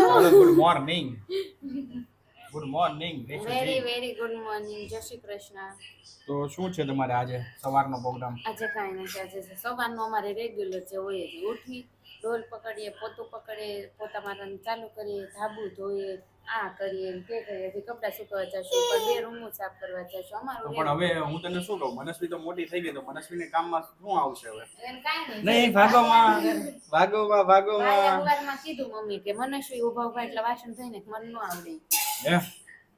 ચાલો good morning good morning very very good morning જય શ્રી કૃષ્ણ તો શું છે તમારે આજે સવારનો પ્રોગ્રામ? આજે કાંઈ નથી આજે સવારનો અમારે રેગ્યુલર જે હોય છે ઉઠી ડોલ પકડીએ પોતું પકડીએ પોતા મારાને ચાલુ કરીએ ધાબુ ધોઈએ આ કરીએ તે કરીએ હજી કપડાં સુકવા જશું પણ બે રૂમો સાફ કરવા જશું અમારું પણ હવે હું તને શું કહું મનસ્વી તો મોટી થઈ ગઈ તો મનસ્વીને કામમાં શું આવશે હવે? નહીં. ભાગોમાં ભાગોમાં ભાગોમાં. કીધું મમ્મી કે મનસ્વી ઊભા ઊભા એટલે વાસણ થઈને મન ન આવડે. હે?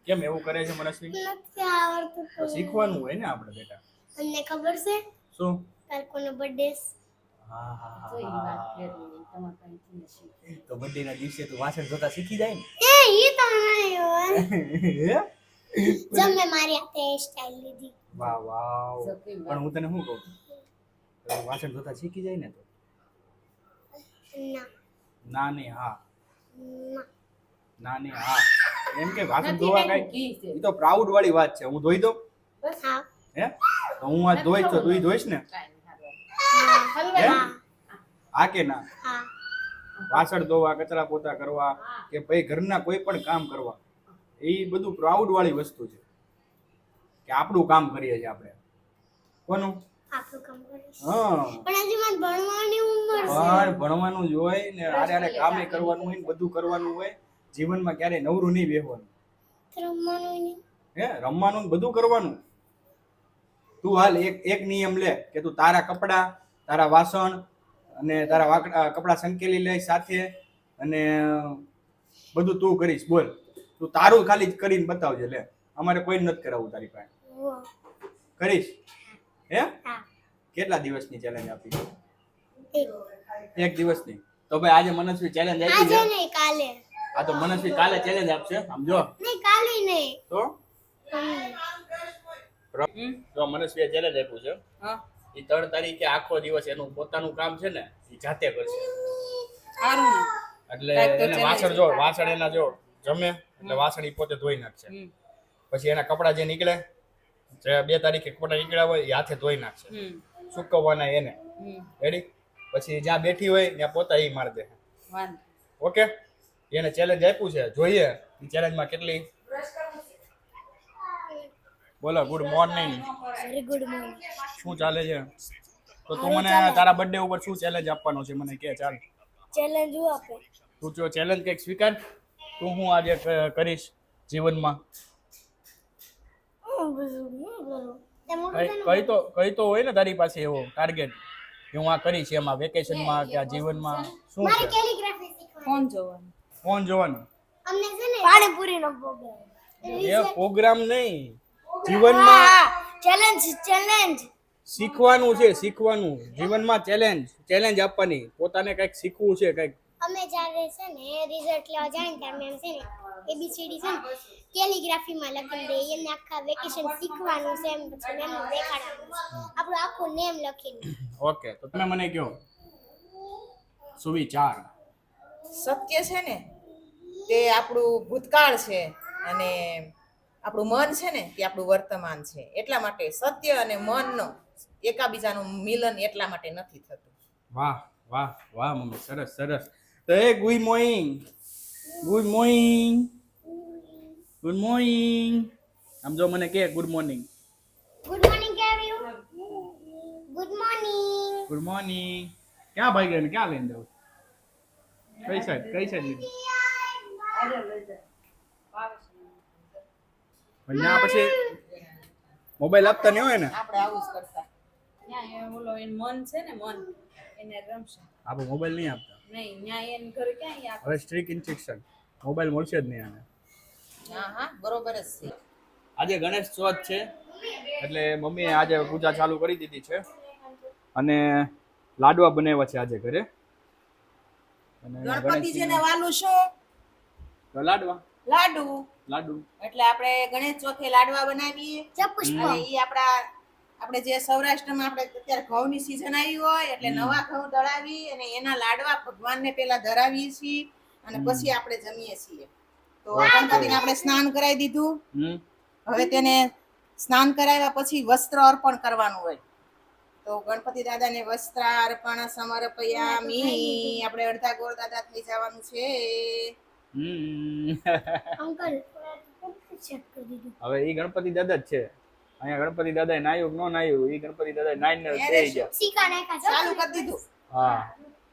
કેમ એવું કરે છે મનસ્વી? નથી આવડતું તો. શીખવાનું હોય ને આપણે બેટા. તમને ખબર છે? શું? કાલ કોનો બર્થડે હા હા તો એ વાત તમારે તો બર્થડે ના દિવસે તું વાસણ ધોતા શીખી જાય ને? એ ઈ તો નહીં હોય. જમ મેં મારી હાથે સ્ટાઈલ લીધી. વાહ વાહ જો. પણ હું તને શું કહું? વાસણ ધોતા શીખી જાય ને તો? ના. ના ને હા. ના ના હા. એમ કે વાસણ ધોવા કાંઈ? એ તો પ્રાઉડ વાળી વાત છે હું ધોઈ દઉં? હે. તો હું આ ધોઈશ તો તું ધોઈશ ને. હે? હા કે ના? હા. વાસણ ધોવા કચરા પોતા કરવા કે ભાઈ ઘરના કોઈ પણ કામ કરવા એ બધું પ્રાઉડ વાળી વસ્તુ છે. કે આપણું કામ કરીએ છીએ આપણે. કોનું? આપણું કામ કરીશ હા. પણ હજી મને ભણવાની ઉંમર ભણવાનું જ હોય ને આરે આરે કામે કરવાનું હોય ને બધું કરવાનું હોય. જીવનમાં ક્યારેય નવરું નહીં બેહવાનું. રમવાનું હે રમવાનું બધું કરવાનું. તું હાલ એક એક નિયમ લે કે તું તારા કપડા તારા વાસણ અને તારા વાકડા કપડા સંકેલી લે સાથે અને બધું તું કરીશ. બોલ. તું તારું ખાલી જ કરીને બતાવજે લે. અમારે કોઈ નથી કરાવવું તારી પાસે. કરીશ? હે? કેટલા દિવસની ચેલેન્જ આપી? એક. દિવસની? તો ભાઈ આજે મનસ્વી ચેલેન્જ આપી આજે છે? નહીં કાલે. આ તો મનસ્વી કાલે ચેલેન્જ આપશે. સમજો નહીં કાલે નહીં. તો. તો મનસ્વીએ ચેલેન્જ આપ્યું છે. હા. એ ત્રણ તારીખે આખો દિવસ એનું પોતાનું કામ છે ને એ જાતે કરશે. સારું એટલે એને વાસણ જો વાસણ એના જો જમે એટલે વાસણ ઈ પોતે ધોઈ નાખશે. પછી એના કપડા જે નીકળે જે બે તારીખે કપડા નીકળ્યા હોય એ હાથે ધોઈ નાખશે. સુકવવાના એને. રેડી પછી જ્યાં બેઠી હોય ત્યાં પોતા એ મારી દે. ઓકે એને ચેલેન્જ આપ્યું છે. જોઈએ. ચેલેન્જમાં કેટલી? બોલો good morning very good morning શું ચાલે છે? તો તું મને તારા બર્થડે ઉપર શું ચેલેન્જ આપવાનો છે? મને કે ચાલ. ચેલેન્જ હું આપે? તું જો ચેલેન્જ કંઈક સ્વીકાર? તું હું આજે કરીશ જીવનમાં. કઈ તો કઈ તો હોય ને તારી પાસે એવો ટાર્ગેટ કે હું આ કરીશ એમાં વેકેશનમાં કે આ જીવનમાં. શું મારે છે? કેલિગ્રાફી શીખવાની. ફોન જોવાનું. ફોન જોવાનું. અમને છે ને પાણીપુરીનો પ્રોગ્રામ એ પ્રોગ્રામ નહીં. જીવનમાં ચેલેન્જ ચેલેન્જ શીખવાનું છે શીખવાનું. જીવનમાં ચેલેન્જ ચેલેન્જ આપવાની. પોતાને કંઈક શીખવું છે કંઈક. અમે જ્યારે છે ને રિઝલ્ટ લેવા જાય ને ત્યારે મેમ છે ને એબીસીડી છે ને કેલિગ્રાફીમાં લખી દે. એમને આખા વેકેશન શીખવાનું છે એમ પછી મેમ દેખાડવાનું. આપણું આખું નેમ લખીને. ઓકે તો તમે મને કહો. સુવિચાર. સત્ય છે ને તે આપણું ભૂતકાળ છે અને આપણું મન છે ને તે આપણું વર્તમાન છે. એટલા માટે સત્ય અને મનનો એકાબીજાનું મિલન એટલા માટે નથી થતું. વાહ વાહ વાહ મમ્મી સરસ સરસ. તો એ good morning. Good morning. Good morning. આમ જો મને કે ગુડ મોર્નિંગ. ગુડ મોર્નિંગ કેવ્યું ગુડ મોર્નિંગ ગુડ મોર્નિંગ. ક્યાં ભાઈ ગયા ક્યાં લઈને જાવ? કઈ સાઈડ કઈ સાઈડ લીધી? ત્યાં પછી મોબાઈલ આપતા નહીં હોય ને? આપણે આવું જ કરતા. ત્યાં એ ઓલો એન મન છે ને મન એને રમશે. આપણે મોબાઈલ નહીં આપતા. નહીં ત્યાં એન ઘર ક્યાં આપે? હવે સ્ટ્રીક ઇન્સ્ટ્રક્શન મોબાઈલ મળશે જ નહીં આને. હા હા બરોબર જ છે. આજે ગણેશ ચોથ છે એટલે મમ્મીએ આજે પૂજા ચાલુ કરી દીધી છે. અને લાડવા બનાવ્યા છે આજે ઘરે. અને ગણપતિજીને વાલું શું? તો લાડવા. લાડુ. લાડુ. એટલે આપણે ગણેશ ચોથે લાડવા બનાવીએ. ચપુષ્પ. એ આપણા આપણે જે સૌરાષ્ટ્રમાં આપણે અત્યારે ઘઉંની સીઝન આવી હોય એટલે નવા ઘઉં દળાવી અને એના લાડવા ભગવાનને પહેલા ધરાવીએ છીએ અને પછી આપણે જમીએ છીએ. તો ગણપતિને આપણે સ્નાન કરાવી દીધું. હવે તેને સ્નાન કરાવ્યા પછી વસ્ત્ર અર્પણ કરવાનું હોય. તો ગણપતિ દાદાને વસ્ત્રાર્પણ સમર્પયામી. આપણે અડધા ગોળ દાદા થઈ જવાનું છે. અંકલ ચેક કરી દીધું. હવે એ ગણપતિ દાદા જ છે. અહીંયા ગણપતિ દાદા નાયું કે ન નાયું એ ગણપતિ દાદા નાઈ ને થઈ ગયા. ચાલુ કરી દીધું. હા.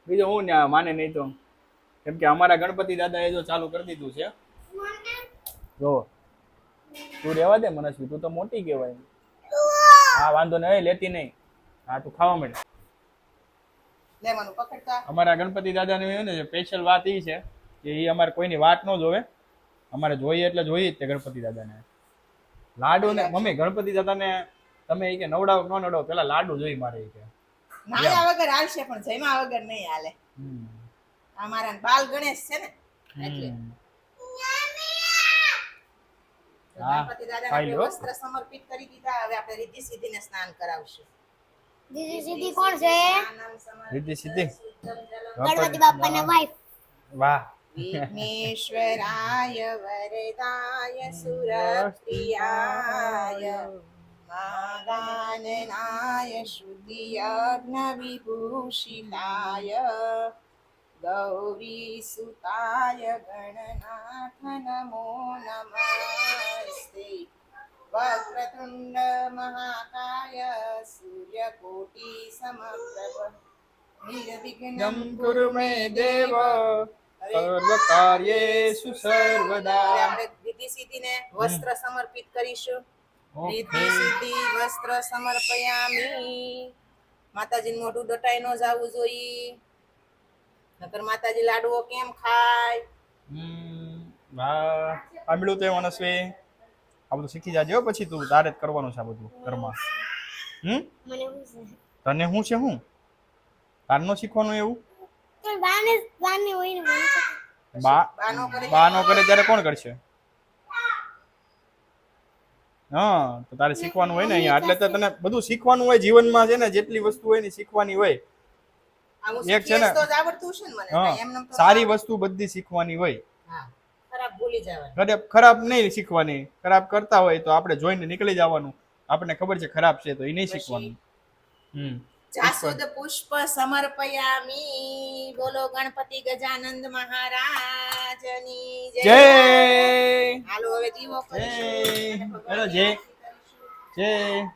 બીજું હું ને માને નહીં તો. કેમ કે અમારા ગણપતિ દાદા એ જો ચાલુ કરી દીધું છે. જો તું રહેવા દે મનસ્વી તું તો મોટી કહેવાય. હા વાંધો નહીં લેતી નહીં. હા તું ખાવા મળે લેવાનું પકડતા. અમારા ગણપતિ દાદાને એવું ને સ્પેશિયલ વાત એ છે. કે એ અમારે કોઈની વાત ન જોવે. અમારે જોઈએ એટલે જોઈએ જ તે ગણપતિ દાદાને. લાડુ ને મમ્મી ગણપતિ દાદાને તમે કે નવડાવો ન નવડાવો પેલા લાડુ જોઈ મારે કે. નાયા વગર આવશે પણ જયમાં વગર નહીં હાલે. અમારા બાલ ગણેશ છે ને એટલે. ગણપતિ દાદાને. વસ્ત્ર સમર્પિત કરી દીધા. હવે આપણે રીતિ સિદ્ધિને સ્નાન કરાવશું. રિદ્ધિ સિદ્ધિ કોણ છે? રિદ્ધિ સિદ્ધિ ગણપતિ બાપાના વાઈફ વાહ. માદાનનાય શુદ્ધિયજ્ઞ વિભૂષિતાય ગૌરીસુતાય ગણનાથ નમો નમસ્તે વક્રતુંડ મહાકાય સૂર્યકોટિ સમપ્રભ નિર્વિઘ્નમ કુરુ મે દેવ સર્વ કાર્યેષુ સર્વદા. હવે સિદ્ધિને વસ્ત્ર સમર્પિત કરીશું. રીતિ સિદ્ધિ વસ્ત્ર સમર્પયામી. માતાજી મોઢું દટાઈ ન જાવું જોઈએ. નકર માતાજી લાડુઓ કેમ ખાય? હમ, વાહ. સાંભળ્યું તે મનસ્વી આ બધું શીખી જાજે હો પછી તું. તારે જ કરવાનું છે આ બધું ઘરમાં. હમ? એવું તને શું છે હું? તારનો શીખવાનું એવું? બાને બાને હોય ને બા બાનો કરે બા નો કરે ત્યારે કોણ કરશે? હા તો તારે શીખવાનું હોય ને અહીંયા. એટલે તો તને બધું શીખવાનું હોય જીવનમાં છે ને જેટલી વસ્તુ હોય ને શીખવાની હોય. એક છે ને. શીખીશ તો જ આવડતું છે ને મને. હા એમને તો સારી વસ્તુ બધી શીખવાની હોય. ખરાબ નહીં શીખવાની. ખરાબ કરતા હોય તો આપણે જોઈને નીકળી જવાનું. આપણને ખબર છે ખરાબ છે તો એ નહીં શીખવાનું. હમ. જાસુદ પુષ્પ સમર્પયામી. બોલો ગણપતિ ગજાનંદ મહારાજની જય. હાલો હવે જય. હેલો જય. જય.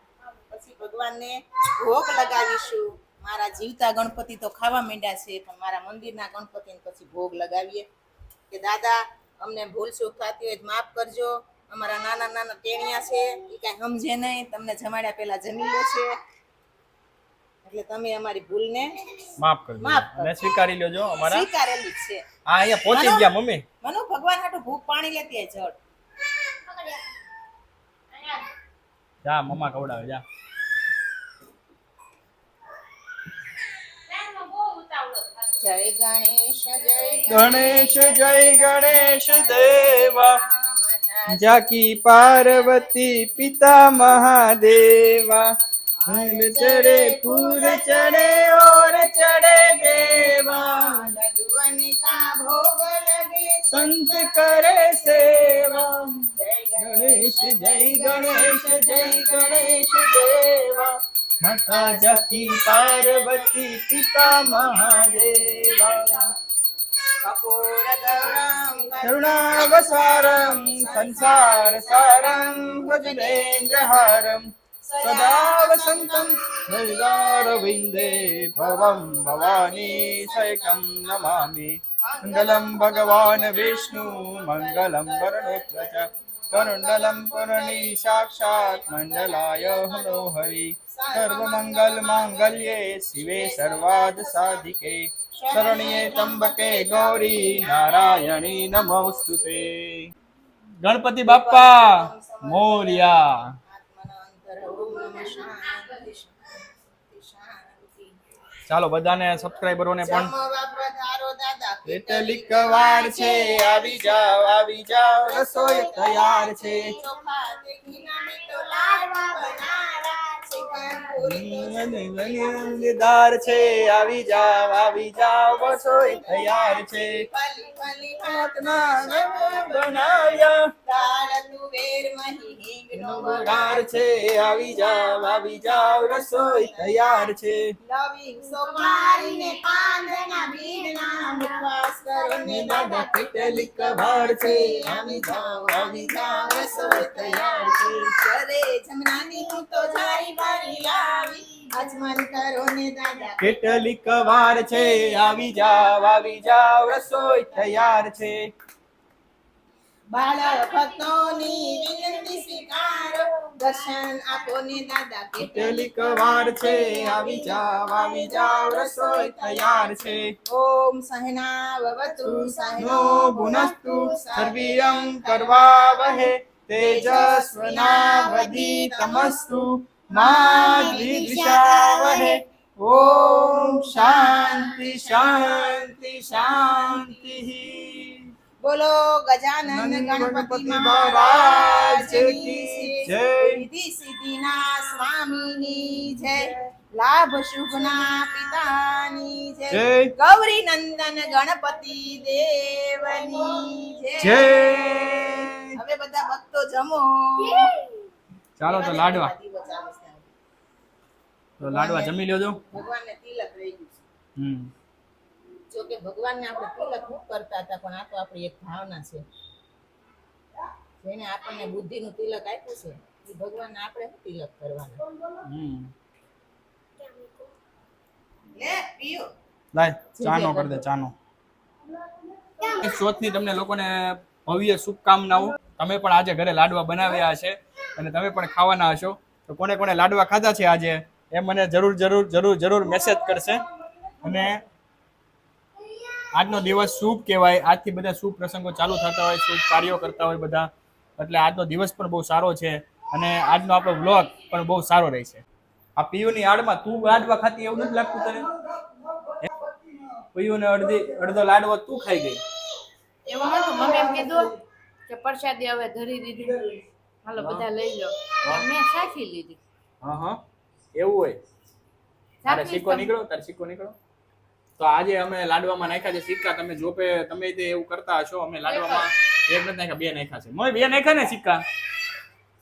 પછી ભગવાનને ભોગ લગાવીશું. મારા જીવતા ગણપતિ તો ખાવા માંડ્યા છે પણ મારા મંદિરના ગણપતિને પછી ભોગ લગાવીએ. કે દાદા અમને ભૂલ ચૂક થતી હોય માફ કરજો. અમારા નાના નાના ટેણિયા છે એ કાંઈ સમજે નહીં. તમને જમાડ્યા પહેલા જમી લે છે. એટલે તમે અમારી ભૂલને માફ કરી માફ અને સ્વીકારી લેજો અમારા. સ્વીકારેલી છે. હા અહીંયા પહોંચી ગયા મમ્મી. મનુ ભગવાન હાટુ ભૂખ પાણી લેતી આય જડ. જા મમ્મા ખવડાવે જા. જય ગણેશ જય ગણેશ જય ગણેશ દેવા. જાકી પાર્વતી પિતા મહાદેવા. ફૂલ ચડે ફૂલ ચડે, ઓર ચડે દેવા. લડુઅન કા ભોગ લગે, સંત કરે સેવા. ગણેશ, જય ગણેશ જય ગણેશ દેવા. માતા જાકી પાર્વતી, પિતા મહાદેવા. કપૂર ગૌરમ કરુણાવસારમ ભવાની સૈકમ નમામિ મંગલમ ભગવાન વિષ્ણુ મંગલમ વરણોત્ર ચ કરુણલમ પૂર્ણી સાક્ષાત મંડલાય હલો હરિ સર્વમંગલ માંગલ્યે શિવે સર્વાદ સાધિકે શરણ્યે ત્રંબકે ગૌરી નારાયણી નમોસ્તુતે ગણપતિ બાપ્પા મોર્યા આત્મના અંતર ઓમ નમઃ શાંતિ શાંતિ શાંતિ ચાલો બધાને સબસ્ક્રાઈબરોને પણ કેટલીક વાર છે આવી જાવ આવી જાવ રસોઈ તૈયાર છે. બનાવ્યા છે, આવી જાવ આવી જાવ રસોઈ તૈયાર છે. બનાવ્યા. છે, આવી જાવ આવી જાવ રસોઈ તૈયાર છે. લવિંગ છે. આવી જાવ આવી જાવ રસોઈ તૈયાર છે. જમનાની તો જારી અજમાન કરો ને દાદા કેટલી કવાર છે આવી જાવ આવી જાવ રસોઈ તૈયાર છે. બાળ ભક્તોની વિનંતી સ્વીકારો. દર્શન આપો ને દાદા કેટલી કવાર છે આવી જાવ આવી જાવ રસોઈ તૈયાર છે. ઓમ સહના સહનો ભુનસ્તુ સર્વિયં કરવા વહે. તેજસ્વનાવધી તમસ્તુ મા દ્વિષાવહે ઓમ શાંતિ શાંતિ શાંતિ. બોલો ગજાનંદ નંદ ગણપતિ મહારાજ કી જય. સિદ્ધિ સિદ્ધિના સ્વામીની જય. લાભ શુભના પિતાની જય. ગૌરી નંદન ગણપતિ દેવની જય. હવે બધા ભક્તો જમો. ચાલો તો લાડવા. તો લાડવા જમી લેજો ભગવાનને તિલક રહી ગયું હમ. જો કે ભગવાનને આપણે તિલક ખૂબ કરતા હતા પણ આ તો આપણી એક ભાવના છે. જેને આપણને બુદ્ધિનું તિલક આપ્યું છે એ ભગવાનને આપણે તિલક કરવાના? હમ. લે પીઓ. લાય ચાનો કરી દે ચાનો. ચોથની તમને લોકોને ભવ્ય શુભકામનાઓ. તમે પણ આજે ઘરે લાડવા બનાવ્યા હશે અને તમે પણ ખાવાના હશો. તો કોને કોને લાડવા ખાધા છે આજે? એ મને જરૂર જરૂર જરૂર જરૂર મેસેજ કરશે. અને આજનો દિવસ શુભ કહેવાય. આજથી બધા શુભ પ્રસંગો ચાલુ થતા હોય શુભ કાર્યો કરતા હોય બધા. એટલે આજનો દિવસ પણ બહુ સારો છે. અને આજનો આપણો વ્લોગ પણ બહુ સારો રહેશે. આ પીયુની આડમાં તું લાડવા ખાતી એવું નથી લાગતું તને? પીયુને અડધી અડધો લાડવો તું ખાઈ ગઈ? એવું નતું મમ્મી એમ કીધું કે પ્રસાદી હવે ધરી દીધી. હાલો બધા લઈ લો. મેં સાચી લીધી. હા હા. એવું હોય. તારે સિક્કો નીકળો તારે સિક્કો નીકળો. તો આજે અમે લાડવામાં નાખ્યા છે સિક્કા. તમે જોપે તમે તે એવું કરતા હશો અમે લાડવામાં એક નથી નાખ્યા બે નાખ્યા છે. મોય બે નાખ્યા ને સિક્કા?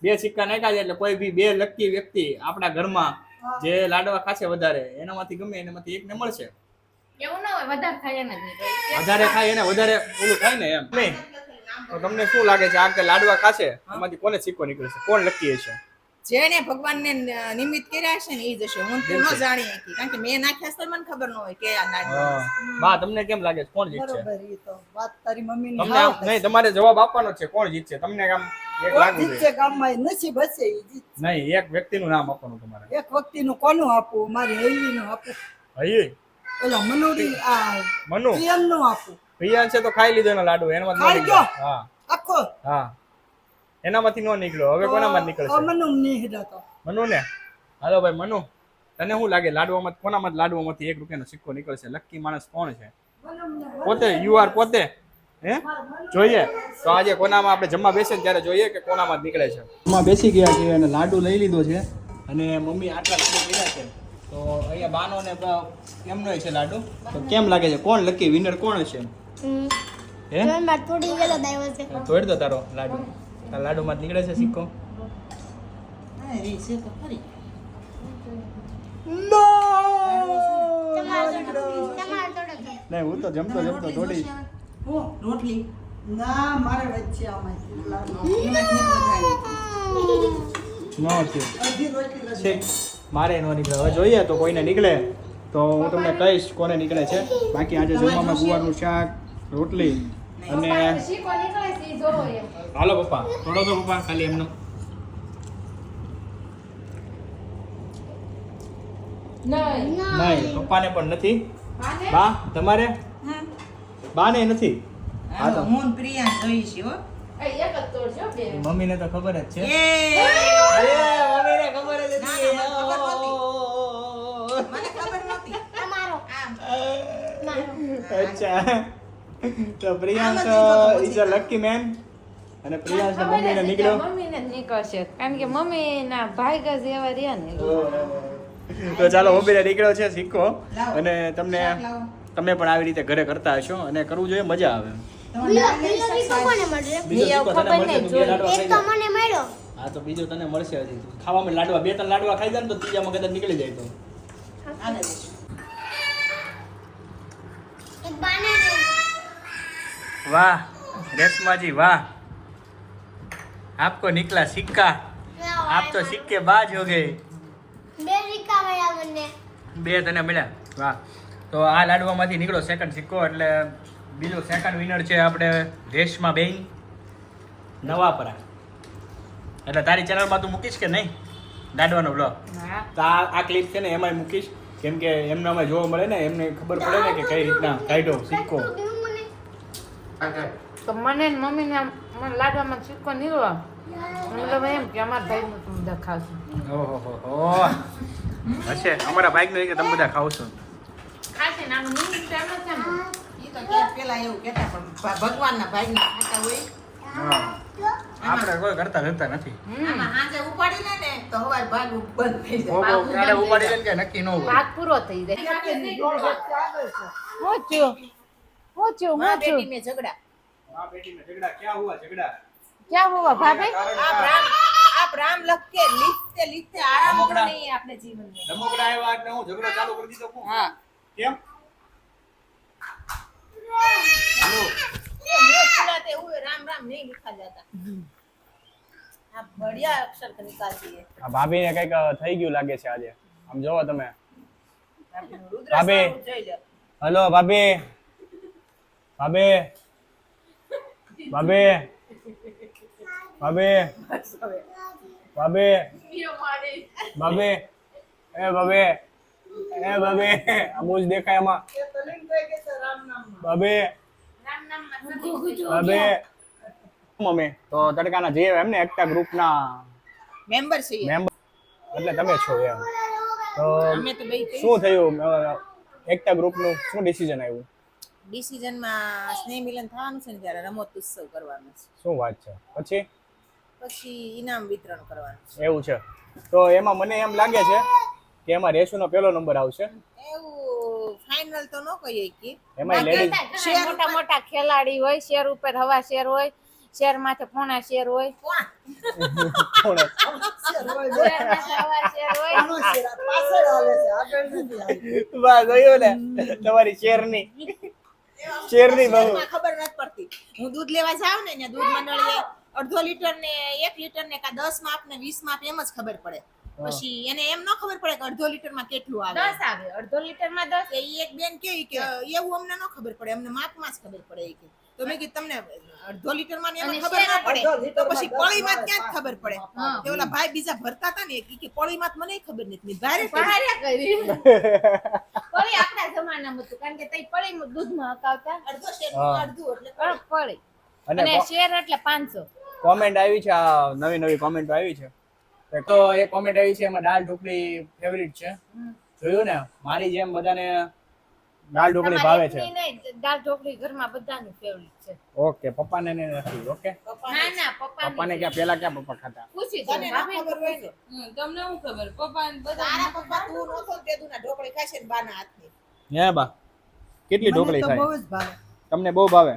બે સિક્કા નાખ્યા છે એટલે કોઈ બી બે લકી વ્યક્તિ આપણા ઘરમાં જે લાડવા ખાશે વધારે એનામાંથી ગમે એનામાંથી એકને મળશે. એવું ના હોય વધારે ખાય વધારે એને વધારે ઓલું થાય ને એમ. નહીં તો તમને શું લાગે છે આ લાડવા ખાશે? એમાંથી કોને સિક્કો નીકળશે? કોણ લકી હશે? જેને ભગવાનને નિમિત્ત કર્યા છે ને એ જશે હું તો ન જાણી હતી કારણ કે મેં નાખ્યા છે મને ખબર ન હોય કે આ નાડવા બા તમને કેમ લાગે છે? કોણ જીતશે? બરોબર એ તો વાત તારી મમ્મીની તમને નહીં તમારે જવાબ આપવાનો છે કોણ જીતશે? તમને કામ એક લાગે જીતશે ગામમાં નસીબ હશે એ જીતશે. નહીં એક વ્યક્તિનું નામ આપવાનું તમારે. એક વ્યક્તિનું કોનું આપવું? મારી હેલીનું આપું હઈ ઓલા મનુડી આ મનુ? પ્રિયમનું આપું પ્રિયાન છે તો ખાઈ લીધો એનો લાડુ એનો ખાઈ હા. આખો? હા. એનામાંથી નો નીકળ્યો હવે કોનામાં નીકળશે? મનુ નહીં હિડાતો મનુ ને હાલો ભાઈ મનુ. તને શું લાગે? લાડવામાં કોનામાં લાડવામાંથી એક રૂપિયાનો સિક્કો નીકળશે? લક્કી માણસ કોણ છે? પોતે? યુ આર પોતે? હે? જોઈએ. તો આજે કોનામાં આપણે જમવા બેસે ને ત્યારે જોઈએ કે કોનામાં નીકળે છે? જમવા બેસી ગયા છે અને લાડુ લઈ લીધો છે અને મમ્મી આટલા લાડુ લીધા છે. તો અહીંયા બાનો ને કેમનો છે લાડુ? તો કેમ લાગે છે? કોણ લકી? વિનર કોણ છે હે? તોડી ગયેલો દાયો છે. તોડ દો તારો લાડુ. લાડુમાં નીકળે છે સિક્કો. નહીં હું તો જમતો જમતો થોડી હું રોટલી? ના મારે વચ્ચે આમાં મારે નો નીકળે. હવે જોઈએ તો કોઈને નીકળે તો હું તમને કહીશ કોને નીકળે છે. બાકી આજે જમવામાં ગુવારનું શાક રોટલી. અને છે હાલો પપ્પા. થોડો તો પપ્પા ખાલી એમનો. નહીં. પપ્પાને પણ નથી. બા તમારે? બા બાને નથી? હા તો. હું પ્રિયા જોઈ છીએ હો. એ એક જ તોડજો બે. મમ્મીને તો ખબર જ છે. એ. મમ્મીને ખબર જ ના, ના, મને ખબર નહોતી. તમારો. અચ્છા. તો Priyansh is a lucky man અને પ્રિયાંશ મમ્મીને નીકળ્યો. મમ્મી ને નીકળશે કારણ કે મમ્મી ના ભાઈ જ એવા રહ્યા ને તો ચાલો ચાલો ને નીકળ્યો છે સિક્કો અને તમને તમે પણ આવી રીતે ઘરે કરતા હશો અને કરવું જોઈએ મજા આવે. હા તો બીજો તને મળશે હજી. ખાવામાં લાડવા બે ત્રણ લાડવા ખાઈ જાય તો ત્રીજામાં કદાચ નીકળી જાય તો આને દેજો. એક બાને વાહ રેશમાજી વાહ. આપકો નિકલા સિક્કા. આપ તો સિક્કે બાજ હો ગए બે સિક્કા મળ્યા મને. બે તને મળ્યા? વાહ. તો આ લાડવામાંથી નીકળો સેકન્ડ સિક્કો એટલે બીજો સેકન્ડ વિનર છે આપણે રેશમા બેન. નવાપરા એટલે તારી ચેનલમાં તું મૂકીશ કે નહીં? લાડવાનો બ્લોગ તો આ આ ક્લિપ છે ને એમાંય મૂકીશ. કેમ કે એમને અમે જોવા મળે ને એમને ખબર પડે ને કે કઈ રીતના કાઢ્યો સિક્કો. તું તો મને ને મમ્મીને આમ મને લાડવામાં સિક્કો નીકળો મતલબ એમ કે અમારા ભાઈનું તમે બધા ખાશું. ઓહો હો હો હશે. અમારા ભાઈનું નું કે તમે બધા ખાવશો. ખાશે ને આનું મીનિંગ તો છે ને. ઈ તો ક્યાંક પેલા એવું કહેતા પણ ભગવાનના ભાગના ખાતા હોય. આપણે કોઈ કરતા રહેતા નથી. હમ. આમાં ઉપાડી લે ને તો હવારે ભાગવું બંધ થઈ જાય. ઉપાડી લે કે નક્કી ન હોય. ભાગ પૂરો થઈ જાય. હોચ્યું હોચ્યું में झगड़ा माँ बेटी में झगड़ा क्या हुआ झगड़ा ક્યાં હોવા ભાભી आप राम आप राम लग के लिखते लिखते आराम होना नहीं है अपने जीवन में ધમોકડા આવ્યા એટલે હું ઝઘડો ચાલુ કરી દીધો હું हाँ કેમ હેલો ये मुंह फुलाते हुए राम राम नहीं लिखा जाता आप बढ़िया अक्षर का निकालती है આ ભાભીને કંઈક થઈ ગયું લાગે છે આજે આમ જોવો તમે रुद्र ભાભी। स्वरूप જોઈ લો હલો ભાભી ભાભી. ભાભે. ભાભે. ભાભે. ભાભે. એ ભાભે. એ ભાભે. આબુ જ દેખાય એમાં ભાભી. ભાભે. મમ્મી. તો તડકાના જે એમને એકતા ગ્રુપના મેમ્બર છીએ મેમ્બર એટલે તમે છો એમ. તો શું થયું? એકતા ગ્રુપનું શું ડિસિઝન આવ્યું? ડિસિઝનમાં સ્નેહ મિલન થવાનું છે ને ત્યારે રમત ઉત્સવ કરવાનો છે. શું વાત છે? પછી? પછી ઇનામ વિતરણ કરવાનું છે. એવું છે. તો એમાં મને એમ લાગે છે કે એમાં રેશુનો પહેલો નંબર આવશે. એવું ફાઇનલ તો ન કહીએ કે. એમાં લેડીઝ શેર મોટા મોટા ખેલાડી હોય શેર ઉપર હવા શેર હોય શેર માથે પોણા શેર હોય પોણા શેર માથે શેર હોય પાછળ આવે છે આગળ નથી બસ જોયું ને. તમારી શેરની. શેરની બહુ. ખબર નથી પડતી. હું દૂધ લેવા જાઉં ને દૂધ મંડળીએ અડધો લીટર ને એક લીટર ને કા દસ માપ ને વીસ માપ એમ જ ખબર પડે. પછી એને એમ ન ખબર પડે કે અડધો લીટરમાં કેટલું આવે. દસ આવે. અડધો લીટરમાં દસ? એ એક બેન કે કે એવું અમને ન ખબર પડે. અમને માપમાં જ ખબર પડે કે. તો મેં કીધું તમને અડધો લીટરમાં એમાં ખબર ન પડે. તો પછી પળીમાં ક્યાં જ ખબર પડે? કે ઓલા ભાઈ બીજા ભરતા હતા ને કે પળીમાં મને ખબર નથી. ભારે કરી. પળી આપણા જમાનામાં હતું કારણ કે તઈ પળી દૂધમાં હકાવતા. અડધો શેર અડધું એટલે પણ પળી. અને શેર એટલે પાંચસો. કોમેન્ટ આવી છે આ નવી નવી કોમેન્ટ આવી છે. તો એ કોમેન્ટ આવી છે એમાં દાળ ઢોકળી ફેવરિટ છે. જોયું ને? મારી જેમ બધાને દાલ ઢોકળી ભાવે છે. દાળ ઢોકળી ઘરમાં બધાની ફેવરિટ છે. ઓકે પપ્પાને ને નથી ઓકે? ના ના પપ્પા પપ્પાને ક્યાં પેલા ક્યાં પપ્પા ખાતા પૂછી તને ના ખબર હોય ને. તમને હું ખબર? પપ્પા તારા પપ્પા તું નહોતો ને તે દુના ઢોકળી ખાશે ને બાના હાથની. હે બા કેટલી ઢોકળી ખાય? બહુ જ ભાવે. તમને બહુ ભાવે?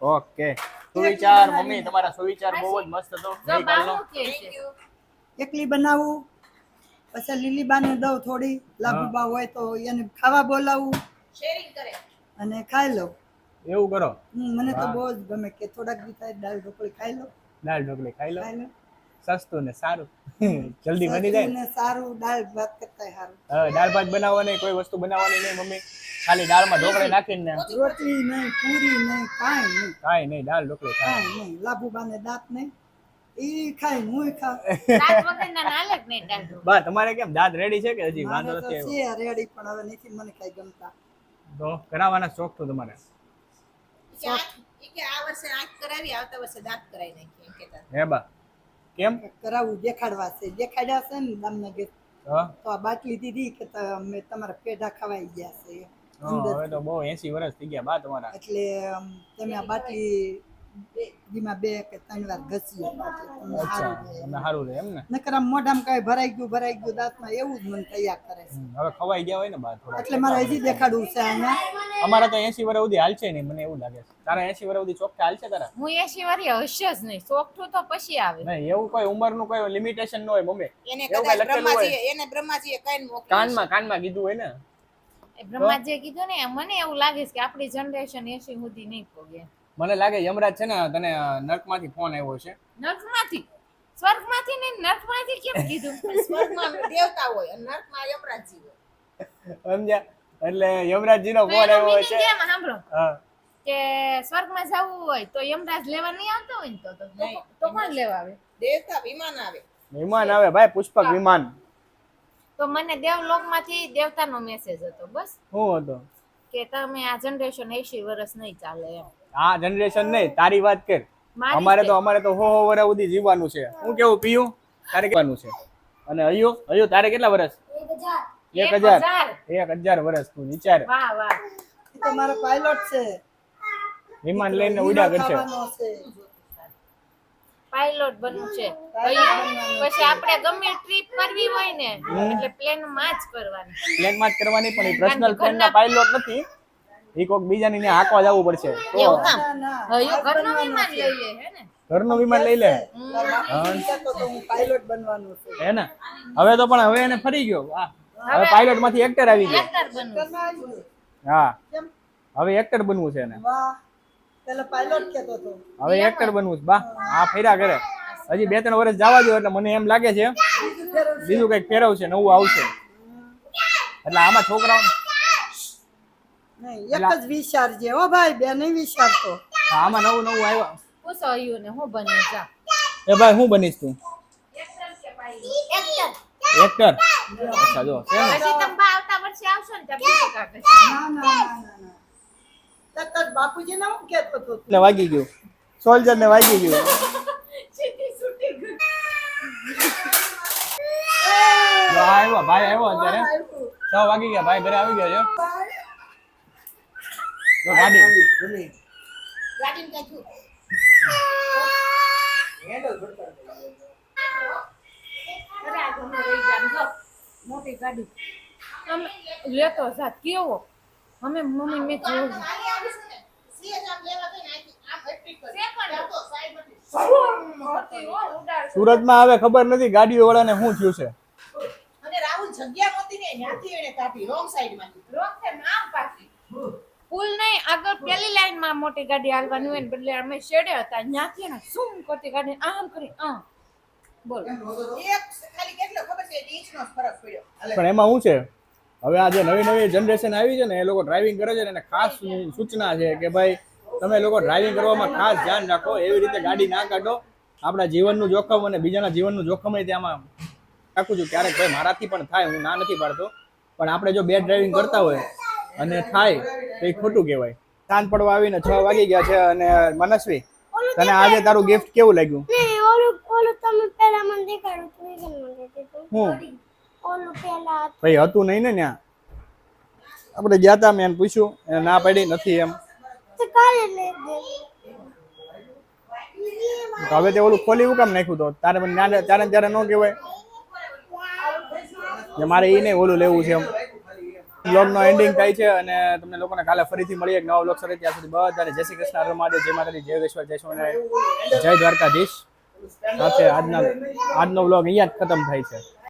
ઓકે. સુવિચાર મમ્મી તમારા સુવિચાર બહુ જ મસ્ત હતો. થેન્ક યુ એકલી બનાવું પછી લીલી બાને દઉં થોડી લાભુબા હોય તો એને ખાવા બોલાવું. શેરિંગ કરે. અને ખાઈ લો. એવું કરો? હમ, મને તો બહુ જ ગમે કે થોડાક દી થાય દાળ ઢોકળી ખાઈ લો. દાળ ઢોકળી ખાઈ લો. સસ્તું ને સારું. જલ્દી બની જાય? ને સારું દાળ ભાત કરતા સારું. હા દાળ ભાત બનાવવાની કોઈ વસ્તુ બનાવવાની નહીં મમ્મી. ખાલી દાળમાં ઢોકળી નાખીને ને. રોટલી નહીં પૂરી નહીં કાંઈ નહીં. કાંઈ નહીં દાળ ઢોકળી ખાય. કાંઈ નહીં લાભુબાને દાંત નહીં. ઈ ખાય હું નહીં બા તમારે કેમ દાંત રેડી છે કે હજી વાંધો નથી છે રેડી પણ હવે નથી મને કઈ ગમતા. તો કરાવવાના શોખ તો તમારે. કે આ- ઈ કે આ વર્ષે આંખ કરાવી આવતા વર્ષે દાંત કરાવી નાખીએ એમ હે બા. કેમ? કરાવવું દેખાડવા છે. દેખાડ્યા છે ને તો આ બાટલી દીધી કે તમે તમારા પેઢા ખવાઈ ગયા છે. હવે તો બહુ એસી વર્ષ થઈ ગયા બા તમારા. એટલે તમે આ બાટલી દીમાં બે કે ત્રણ વાર ઘસીએ. સારું રહે. અને સારું રહે એમ ને? નકર આમ મોઢામાં કઈ ભરાઈ ગયું ભરાઈ ગયું દાંતમાં એવું જ મને તૈયાર કરે છે. હવે ખવાઈ ગયા હોય ને બા થોડા એટલે મારે હજી દેખાડવું છે અહીંયા અમારા તો એસી વર્ષ સુધી હાલશે નહીં મને એવું લાગે છે. તારા એસી વર્ષ સુધી ચોખ્ખા હાલશે તારા? હું એસી વાળી હશે જ નહીં ચોખ્ઠું તો પછી આવે. નહીં એવું કોઈ ઉંમરનું કોઈ લિમિટેશન ન હોય મમ્મી. એને કદાચ? બ્રહ્માજીએ એને બ્રહ્માજીએ કઈ મોકલ્યું કાનમાં કાનમાં કીધું હોય ને? એ બ્રહ્માજીએ કીધું ને મને એવું લાગે છે કે આપણી જનરેશન એસી સુધી નહીં પગે. મને લાગે યમરાજ છે ને તને નર્કમાંથી ફોન આવ્યો છે. નર્કમાંથી? સ્વર્ગમાંથી નર્ક નર્કમાંથી કેમ કીધું? સ્વર્ગમાં દેવતા હોય અને નર્કમાં યમરાજજી હોય. સમજ્યા? એટલે યમરાજજીનો તો ફોન આવ્યો છે. કેમ? સાંભળો. હા. કે સ્વર્ગમાં જવું હોય તો યમરાજ લેવા નહીં આવતો હોય ને તો? તો- તો નહીં. તો કોણ લેવા આવે? દેવતા વિમાન આવે. વિમાન આવે ભાઈ પુષ્પક વિમાન. તો મને દેવલોકમાંથી દેવતાનો મેસેજ હતો બસ. હું હતો? કે તમે આ જનરેશન એસી વર્ષ નહીં ચાલે એમ. આ જનરેશન નહીં તારી વાત કર. અમારે તો અમારે તો હો હો વર્ષ સુધી જીવવાનું છે. હું કેવું પીયું? તારે કેવાનું છે? અને અયો અયો તારે કેટલા વર્ષ એક હજાર. એક હજાર વર્ષ તું વિચાર. વાહ વાહ. એ પાયલોટ છે. વિમાન લઈને ઉડ્યા કરશે છે. પાયલોટ બનવું છે. પછી આપણે ગમે ટ્રીપ કરવી હોય ને એટલે પ્લેનમાં જ કરવાની. પ્લેનમાં જ કરવાની પણ પર્સનલ પ્લેન ના પાયલોટ નથી. એ કોક બીજાની ને હાંકવા જવું પડશે. એવું કામ. ઘરનો વિમાન લઈ લે હે ને? ઘરનું વિમાન લઈ લે. તારા બાપુ કહેતો તો હું પાયલોટ બનવાનું છું. હે ને? હવે તો પણ હવે એને ફરી ગયો. હવે પાયલોટમાંથી એક્ટર આવી ગયો. હા. હવે એક્ટર બનવું છે એને. પાયલોટ કહેતો હતો હવે એક્ટર બનવું છે. બા આ ફેરા કરે. હજી બે ત્રણ વર્ષ જવા દો એટલે મને એમ લાગે છે. બીજું કંઈક ફેરવશે નવું આવશે. એટલે આમાં છોકરાઓ નહીં એક જ વિચાર છે હો ભાઈ બે નહીં વિચારતો. આમાં નવું નવું આવ્યા. પૂછો હયું ને હું બની જા. એ ભાઈ હું બનીશ તું? એક્ટર અચ્છા જો પછી તમે બા આવતા વર્ષે આવશો ને ત્યાં કાંઈક ના ના ના તત બાપુજી ને બાપુજીને હું કહેતો હતો એટલે વાગી ગયું. સોલ્જર ને વાગી ગયો. સીધી છૂટી ગઈ. ભાઈ આવ્યો ભાઈ આવ્યો અત્યારે. છ વાગી ગયા ભાઈ ઘરે આવી ગયો છે ગયા આમ જો, મોટી ગાડી અમે લેતો જાત કેવો અમે મમ્મી મેં જોયું ગાડી આવી છે ને સીએજ આમ લેવા ગઈ ને અહીંથી આમ હેટ્રિક કરી. સેકન્ડ. ત્યાં તો સાઈડમાંથી મોટી હો, ઉડાડ. સુરતમાં હવે ખબર નથી ગાડીઓ વાળાને શું થયું છે અને રાહુલ જગ્યા નહોતી ને ત્યાંથી એને કાપી રોંગ સાઈડમાંથી રોંગ છે, આમ પાછી. પુલ નહીં આગળ પેલી લાઈનમાં મોટી ગાડી હાલવાની હોય ને બદલે અમે શેડે હતા ત્યાંથી ને શું કરતી ગાડી આમ કરી આમ. બોલ. એક ખાલી કેટલો ખબર છે એક ઇંચનો જ ફરક પડ્યો. પણ એમાં શું છે? હવે આ જે નવી નવી જનરેશન આવી છે ને એ લોકો ડ્રાઇવિંગ કરે છે ને એને ખાસ સૂચના છે કે ભાઈ તમે લોકો ડ્રાઇવિંગ કરવામાં ખાસ ધ્યાન રાખો એવી રીતે ગાડી ના કાઢો. આપણા જીવનનું જોખમ અને બીજાના જીવનનું જોખમ એ ત્યાંમાં રાખું છું. ક્યારેક ભાઈ મારાથી પણ થાય હું ના નથી પાડતો. પણ આપણે જો બે ડ્રાઇવિંગ કરતા હોય અને થાય તો એ ખોટું કહેવાય. સાંજ પડવા આવીને છ વાગી ગયા છે અને મનસ્વી તને આજે તારું ગિફ્ટ કેવું લાગ્યું? ભાઈ હતું નહીં ને ત્યાં? આપણે ગયા હતા મેં પૂછ્યું એને ના પાડી નથી એમ. હવે તે ઓલું ખોલી કેમ નાખ્યું તો? તારે ના- ત્યારે ત્યારે ન કહેવાય. મારે એ નહીં ઓલું લેવું છે એમ. બ્લોગનો એન્ડિંગ થાય છે અને તમને લોકોને કાલે ફરીથી મળીએ એક નવા બ્લોગ સાથે. ત્યાં સુધી બધાને જય શ્રી કૃષ્ણ, હર મહાદેવ, જય માતાજી, જય વિશ્વ, જય સોને જય દ્વારકાધીશ. સાથે આજના આજનો બ્લોગ અહીંયા જ ખતમ થાય છે.